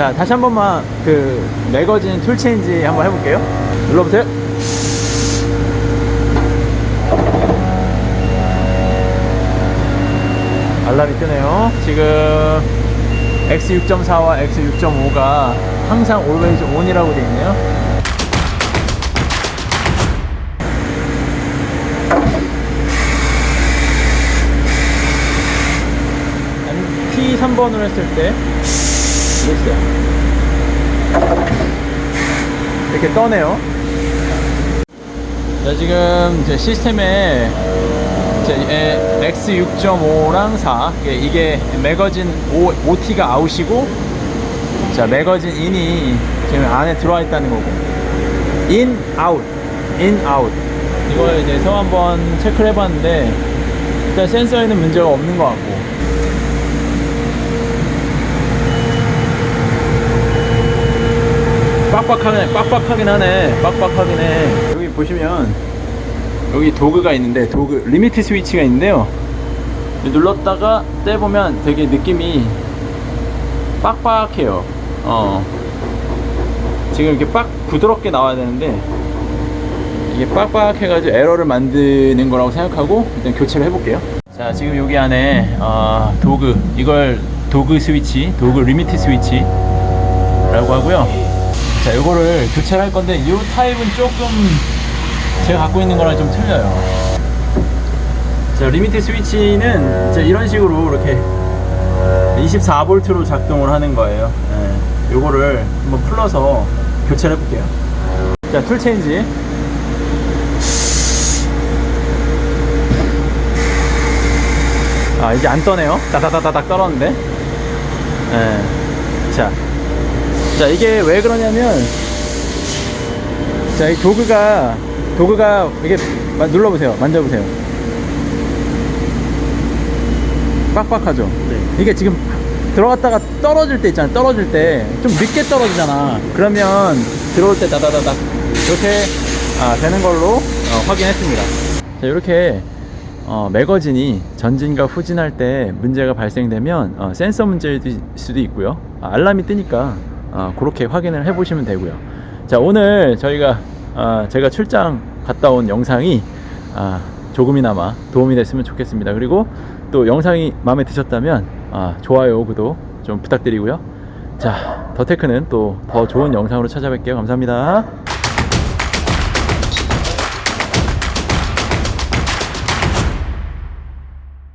자, 다시 한 번만 그 매거진 툴 체인지 한번 해볼게요. 눌러보세요. 알람이 뜨네요. 지금 X6.4와 X6.5가 항상 always on이라고 되어 있네요. T3번으로 했을 때 됐어요. 이렇게 떠네요. 자, 지금 제 시스템에 이제 X6.5랑 4 이게, 매거진 5, 5T가 아웃이고 자 매거진 인이 지금 안에 들어와 있다는 거고 인 아웃 인 아웃 이걸 이제 서 한번 체크를 해봤는데 일단 센서에는 문제가 없는 것 같고 빡빡하네 빡빡하긴 하네 빡빡하긴 해. 여기 보시면 여기 도구가 있는데 도구 리미트 스위치가 있는데요. 눌렀다가 떼보면 되게 느낌이 빡빡해요. 어. 지금 이렇게 빡 부드럽게 나와야 되는데 이게 빡빡해가지고 에러를 만드는 거라고 생각하고 일단 교체를 해볼게요. 자 지금 여기 안에 어, 도구 이걸 도구 스위치 도구 리미트 스위치 라고 하고요 자 이거를 교체를 할 건데 이 타입은 조금 제가 갖고 있는 거랑 좀 틀려요. 자 리미트 스위치는 자, 이런 식으로 이렇게 24V로 작동을 하는 거예요. 네, 요거를 한번 풀러서 교체를 해볼게요. 자 툴 체인지. 아 이제 안 떠네요? 따다다다닥 떨었는데? 네. 자, 자 이게 왜 그러냐면 자 이 도구가 도구가 이게 마- 눌러보세요. 만져보세요. 빡빡하죠? 이게 지금 들어갔다가 떨어질 때 있잖아. 떨어질 때. 좀 늦게 떨어지잖아. 그러면 들어올 때 다다다닥 이렇게 아, 되는 걸로 어, 확인했습니다. 자 이렇게 어, 매거진이 전진과 후진할 때 문제가 발생되면 어, 센서 문제일 수도 있고요. 아, 알람이 뜨니까 어, 그렇게 확인을 해 보시면 되고요. 자 오늘 저희가 아, 제가 출장 갔다 온 영상이 아, 조금이나마 도움이 됐으면 좋겠습니다. 그리고 또 영상이 마음에 드셨다면 아, 좋아요 구독 좀 부탁드리고요. 자 더테크는 또 더 좋은 영상으로 찾아뵐게요. 감사합니다